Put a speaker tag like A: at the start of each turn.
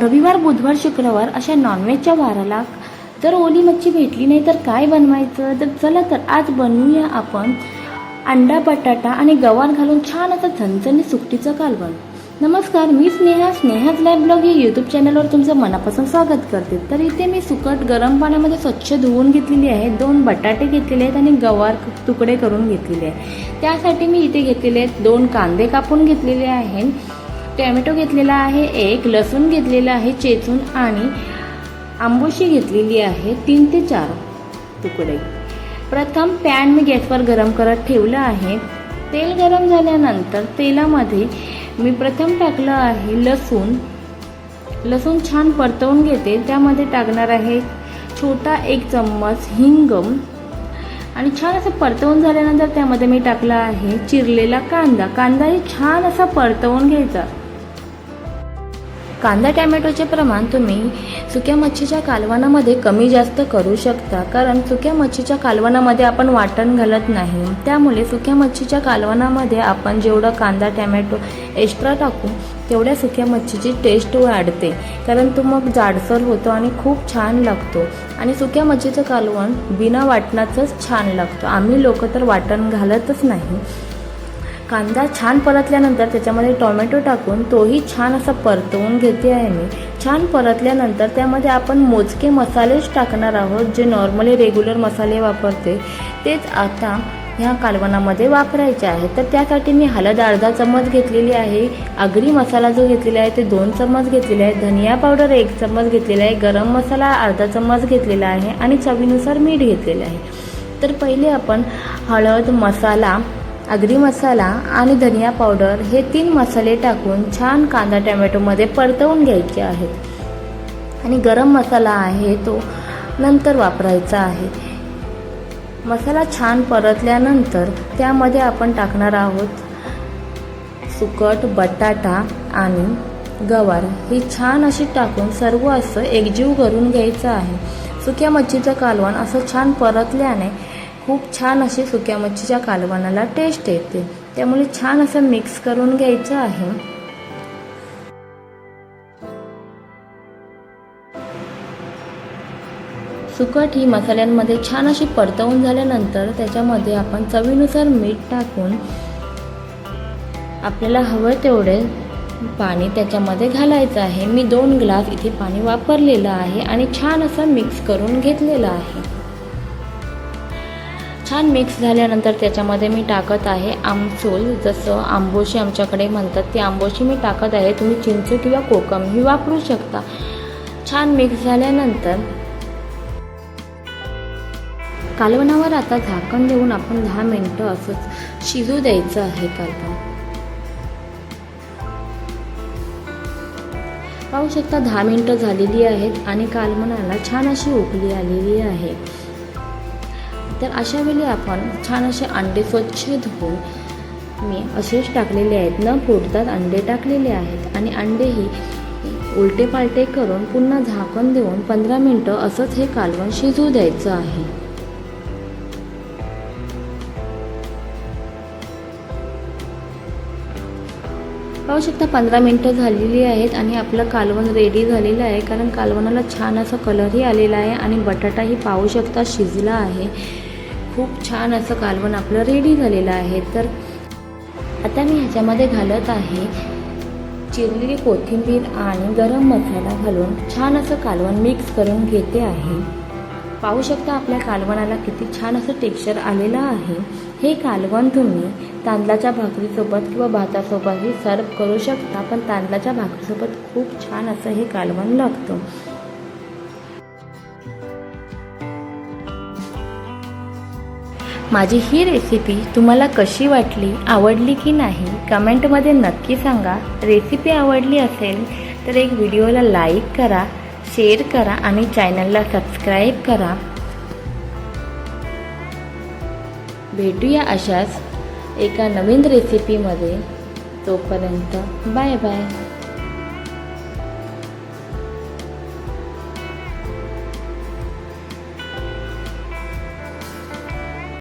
A: रविवार बुधवार शुक्रवार अशा नॉनव्हेजच्या वाराला जर ओली मच्छी भेटली नाही तर काय बनवायचं? तर चला तर आज बनवूया आपण अंडा बटाटा आणि गवार घालून छान असं झणझणी सुकटीचं कालवण. नमस्कार मी स्नेहा स्नेहाज लाईव्ह ब्लॉग या यूट्यूब चॅनलवर तुमचं मनापासून स्वागत करते. तर इथे मी सुकट गरम पाण्यामध्ये स्वच्छ धुवून घेतलेली आहे. दोन बटाटे घेतलेले आहेत आणि गवार तुकडे करून घेतलेले आहेत. त्यासाठी मी इथे घेतलेले आहेत दोन कांदे कापून घेतलेले आहेत. टॅमॅटो घेतलेला आहे एक लसूण घेतलेला आहे चेचून आणि आंबोशी घेतलेली आहे तीन ते चार तुकडे. प्रथम पॅन मी गॅसवर गरम करत ठेवलं आहे. तेल गरम झाल्यानंतर तेलामध्ये मी प्रथम टाकलं आहे लसूण. लसूण छान परतवून घेते. त्यामध्ये टाकणार आहे छोटा एक चम्मच हिंग. आणि छान असं परतवून झाल्यानंतर त्यामध्ये मी टाकला आहे चिरलेला कांदा. कांदाही छान असा परतवून घ्यायचा. कांदा टॅमॅटोचे प्रमाण तुम्ही सुक्या मच्छीच्या कालवणामध्ये कमी जास्त करू शकता. कारण सुक्या मच्छीच्या कालवणामध्ये आपण वाटण घालत नाही. त्यामुळे सुक्या मच्छीच्या कालवणामध्ये आपण जेवढं कांदा टॅमॅटो एक्स्ट्रा टाकू तेवढ्या सुक्या मच्छीची टेस्ट वाढते. कारण तो मग जाडसर होतो आणि खूप छान लागतो. आणि सुक्या मच्छीचं कालवण बिना वाटणाचंच छान लागतं. आम्ही लोक तर वाटण घालतच नाही. कांदा छान परतल्यानंतर त्याच्यामध्ये टोमॅटो टाकून तोही छान असा परतवून घेते आहे मी. छान परतल्यानंतर त्यामध्ये आपण मोजके मसालेच टाकणार आहोत जे नॉर्मली रेग्युलर मसाले वापरते. तेच आता ह्या कालवणामध्ये वापरायचे आहे. तर त्यासाठी मी हळद अर्धा चम्मच घेतलेली आहे आगरी मसाला जो घेतलेला आहे ते दोन चम्मच घेतलेले आहे धनिया पावडर एक चम्मच घेतलेला आहे गरम मसाला अर्धा चम्मच घेतलेला आहे आणि चवीनुसार मीठ घेतलेलं आहे. तर पहिले आपण हळद मसाला आगरी मसाला आणि धनिया पावडर हे तीन मसाले टाकून छान कांदा टॅमॅटोमध्ये परतवून घ्यायचे आहेत. आणि गरम मसाला आहे तो नंतर वापरायचा आहे. मसाला छान परतल्यानंतर त्यामध्ये आपण टाकणार आहोत सुकट बटाटा आणि गवार. ही छान अशी टाकून सर्व असं एकजीव करून घ्यायचं आहे. सुक्या मच्छीचं कालवण असं छान परतल्याने खूप छान अशी सुक्या मच्छीच्या कालवणाला टेस्ट येते. त्यामुळे छान असं मिक्स करून घ्यायचं आहे. सुकट ही मसाल्यांमध्ये छान अशी परतवून झाल्यानंतर त्याच्यामध्ये आपण चवीनुसार मीठ टाकून आपल्याला हवं तेवढे पाणी त्याच्यामध्ये घालायचं आहे. मी दोन ग्लास इथे पाणी वापरलेलं आहे आणि छान असं मिक्स करून घेतलेलं आहे. छान मिक्स झाल्यानंतर त्याच्यामध्ये मी टाकत आहे आमचूल. जसं आंबोशी आमच्याकडे म्हणतात ती आंबोशी मी टाकत आहे. तुम्ही चिंच किंवा कोकम ही वापरू शकता. छान मिक्स झाल्यानंतर कालवणावर आता झाकण देऊन आपण दहा मिनटं असंच शिजू द्यायचं आहे कालवण. पाहू शकता दहा मिनटं झालेली आहेत आणि कालवणाला छान अशी उकली आलेली आहे. तर अशा वेळी आपण छान असे अंडे स्वच्छ धुवून मी असेच टाकलेले आहेत. न फुटतात अंडे टाकलेले आहेत. आणि अंडेही उलटे पालटे करून पुन्हा झाकण देऊन पंधरा मिनटं असंच हे कालवण शिजू द्यायचं आहे. पाहू शकता पंधरा मिनटं झालेली आहेत आणि आपलं कालवण रेडी झालेलं आहे. कारण कालवणाला छान असा कलरही आलेला आहे आणि बटाटाही पाहू शकता शिजला आहे. खूप छान असं कालवण आपलं रेडी झालेलं आहे. तर आता मी ह्याच्यामध्ये घालत आहे चिरलेली कोथिंबीर आणि गरम मसाला घालून छान असं कालवण मिक्स करून घेते आहे. पाहू शकता आपल्या कालवणाला किती छान असं टेक्स्चर आलेलं आहे. हे कालवण तुम्ही तांदळाच्या भाकरीसोबत किंवा भातासोबतही सर्व करू शकता पण तांदळाच्या भाकरीसोबत खूप छान असं हे कालवण लागतं. माझी ही रेसिपी तुम्हाला कशी वाटली आवडली की नाही कमेंटमध्ये नक्की सांगा. रेसिपी आवडली असेल तर एक व्हिडिओला लाईक करा शेअर करा आणि चॅनलला सबस्क्राईब करा. भेटूया अशाच एका नवीन रेसिपीमध्ये तोपर्यंत बाय बाय